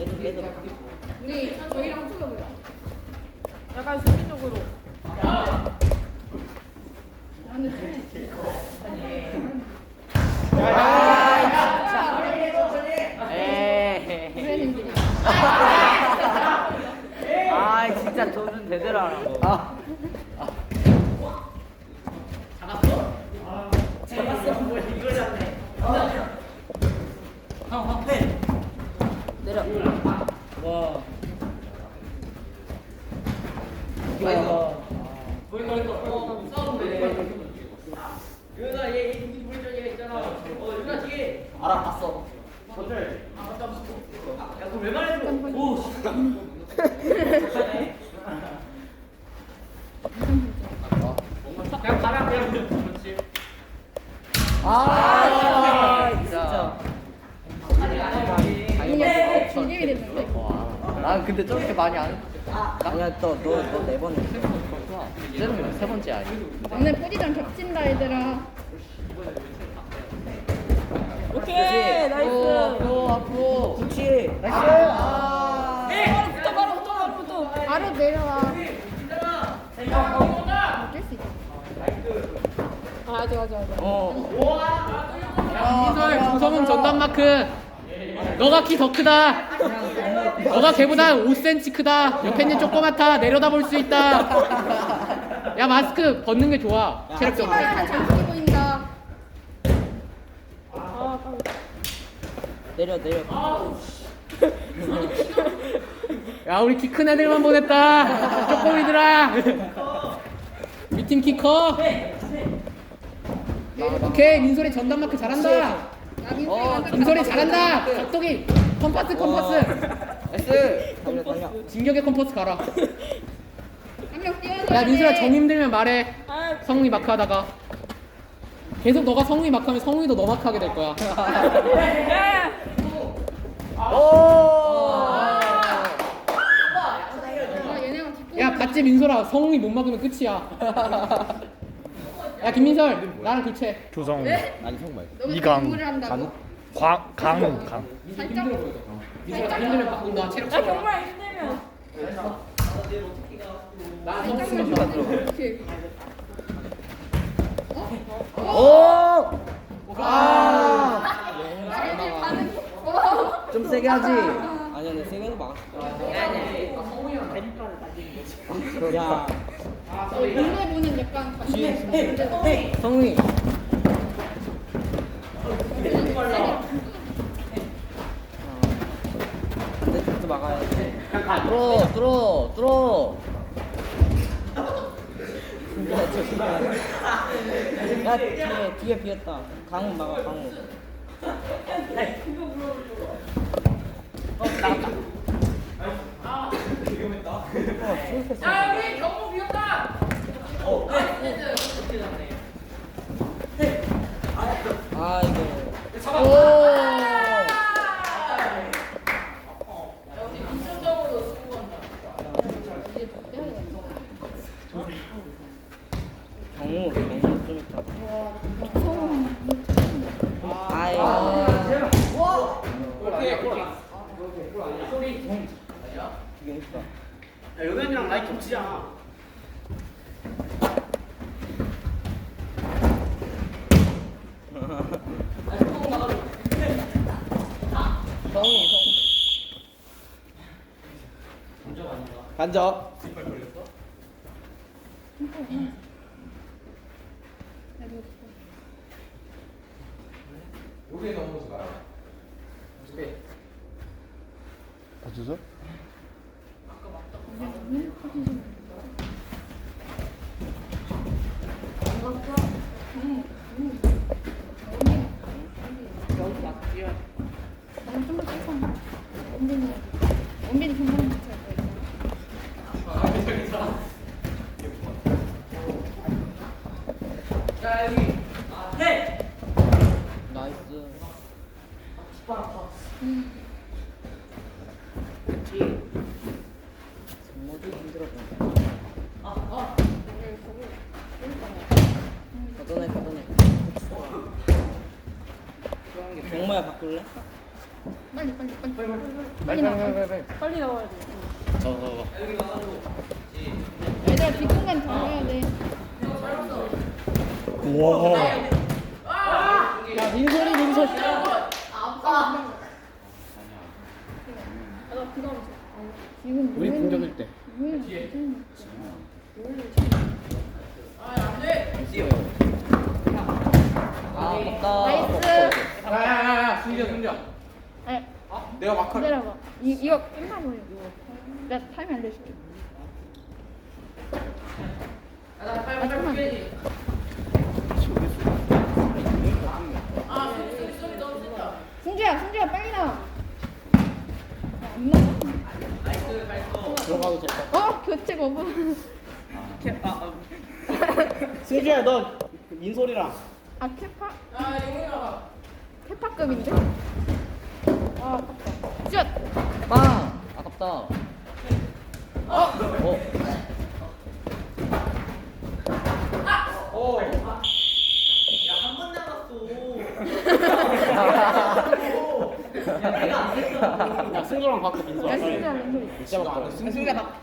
얘도 얘도 우리 저희랑 틀어보자. 약간 수비적으로. 에이. 아 진짜 조준 제대로 하라고 아 내려 와 와. 알아봤어. 아, 진짜. 이게 중립이 됐는데. 난 근데 저렇게 많이 안. 아니야, 또너너네 번에 그렇구나. 쟤는 세 번째 아니? 오늘 포지션 겹친다 얘들아. 오케이, 나이스. 앞으로, 앞으로. 그렇지. 나이스. 아. 붙어 바로 붙어 바로 붙어. 바로 내려와. 어쩔 수 있어. 아, 맞아 맞아 맞아. 어. 민설 조성은 전담 마크 너가 키 더 크다 너가 걔보다 5cm 크다. 옆에는 조그맣다. 내려다 볼 수 있다. 야 마스크 벗는 게 좋아. 체력적으로. 장기 보인다. 내려, 내려. 야 우리 키 큰 애들만 보냈다. 쪼꼬미들아. 우리 팀 키 커? 오케이 민솔이 전담 마크 잘한다. 야 민수이 어, 가봐. 잘한다. 각도기 컴파스 컴파스 나이스. 달려, 달려. 진격의 컴파스 가라 한명 뛰어야 야 민수야 정 힘들면 말해 성웅이 마크 하다가 계속 너가 성웅이 마크 하면 성웅이도 너 마크 하게 될 거야 오. 아 뒷부. 야 봤지 민솔아 성웅이 못 막으면 끝이야 야 김민설 나랑 교체 조성 아니 정말. 너무 이강. 한다고. 광 강우 강 살짝. 민솔아 힘들면 바꾼다 체력 아 정말 힘들면. 나 이렇게. 오. 아. 아니 반응. 어. 좀 세게 하지. 아니야, 내 세게 해도 막았어. 야, 공부해 보는 약간 관심 있으면 성웅이. 내 쪽도 막아야지. 뚫어, 뚫어, 뚫어. 야, 뒤에, 뒤에 비었다. 강우 막아, 강우. 어, 나갔다. 어, 실패했어. 아, 이거. 오! 경우, 경우 좀 있다. 간접. 여기에 넘어서 가요 오케이 다쳐서? 나는 좀더 원빈이 금방 붙여야 돼. 나이스. 정모도 힘들었다. 경모야 바꿀래? 빨리 빨리 빨리. 빨리 빨리. 나와. 빨리 빨리 빨리. 빨리. 나와야 돼. 저거 얘들아 뒷공간 잡아야 돼. 우와. 야 민소리 민소. 아, 나 그거 하면서 지금 우리 왜- 공격일 때. 왜 못하는 아 아깝다. 나이스 야야야야 승자 승자 아니 내가 마크를 기다려봐. 이, 이거 끝나버려 내가 타임 알려줄게 아 잠깐만. 승주야 승주야 빨리 나와. 야, 안 나와 들어가도 될까? 어 교체 거부 승주야 너 민솔이랑. 아 캐파 캐파급인데? 아 아깝다. 슛 빵. 아깝다. 어. 야 승주랑 바꿔 민솔 야 승주야 민솔이 진짜? 바꿔 승자 막.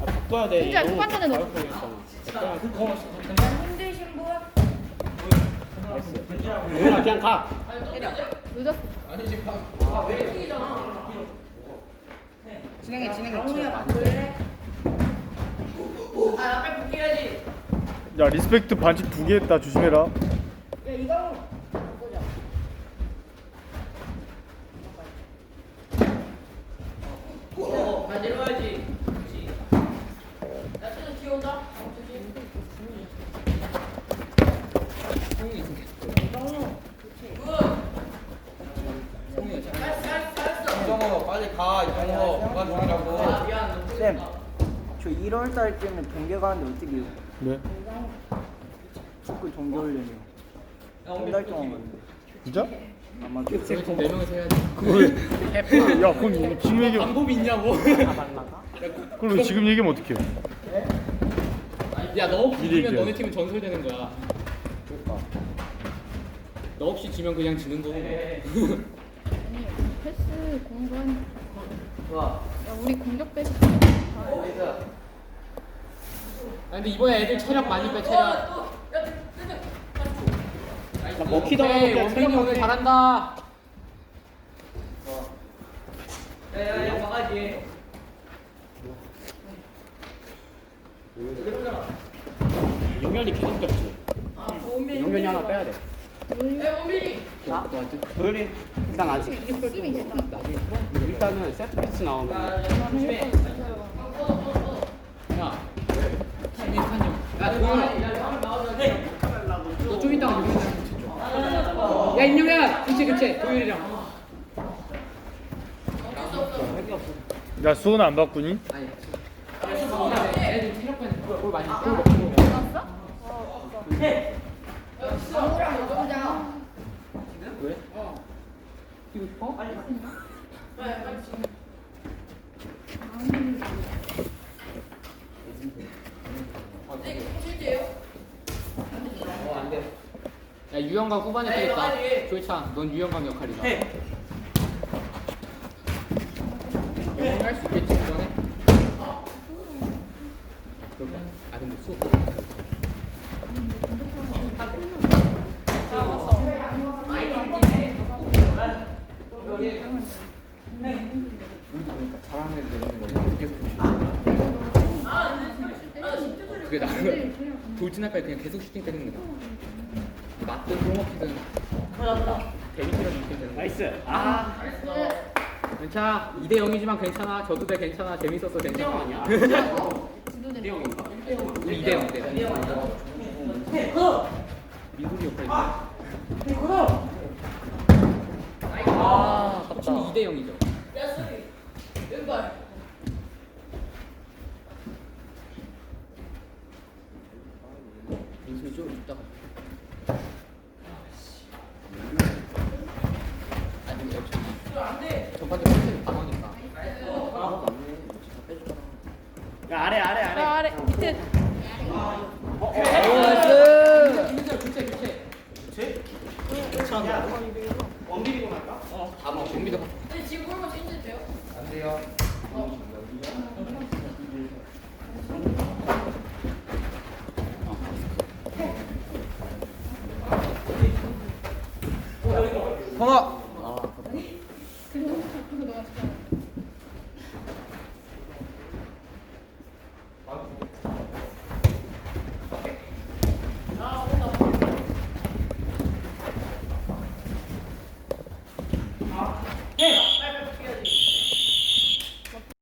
아, 바꿔야 돼. 너무 초반전에 넣어. 용 그냥 가 늦었어 진행해 진행해. 야 리스펙트 반칙 두 개 했다 조심해라. 18살 때문에 동계 가는데 어떻게 해요? 네? 축구 동계 훈련이요. 한달 동안 갔는데. 진짜? 아마 그치 네 그렇죠. 명이서 해야지. 그걸 야 그럼 지금 뭐 얘기 방법 있냐고. 그 그럼 그 지금 얘기하면 어떡해 야 너 없이 지면 너네 팀은 전설되는 거야. 그러니까. 너 없이 지면 그냥 지는 거고. 네. 아니 패스 공부한. 야 우리 공격 배수. 다 해. 근데 이번에 애들 체력 많이 빼 체력 나 먹히다 오케이 보니까 원빈이 오늘 잘한다 용현이 계속 겹치 용현이 하나 빼야 돼 도현이 일단 아직 일단은 세트 피스 나오면 야 김민찬 형 야 도현아 너좀 이따가 좀야 임영현 교체 교체 도현이랑 야 수원 안 바꾸니? 아니? 왜? 뛰고 싶어? 어, 안 돼. 야 유영강 후반에 뛰겠다. 조이찬, 넌 유영강 역할이다. 유영강 할수 있겠지 이번에? 아 근데. 잘하는 애들 내는 거지. 계속 그게 나는 돌진할 바에 그냥 계속 슈팅 때리는 거다. 프로모키든 데미지를 느끼면 되는 거야. 나이스 아 괜찮아. 2대 0이지만 괜찮아. 저도 돼 괜찮아. 재밌었어 괜찮아. 아니야? 우리 2대 0 2대 0. 민국이 역할인데. 아 팀이 아깝다. 2대 0이죠. 민국 くお願いします。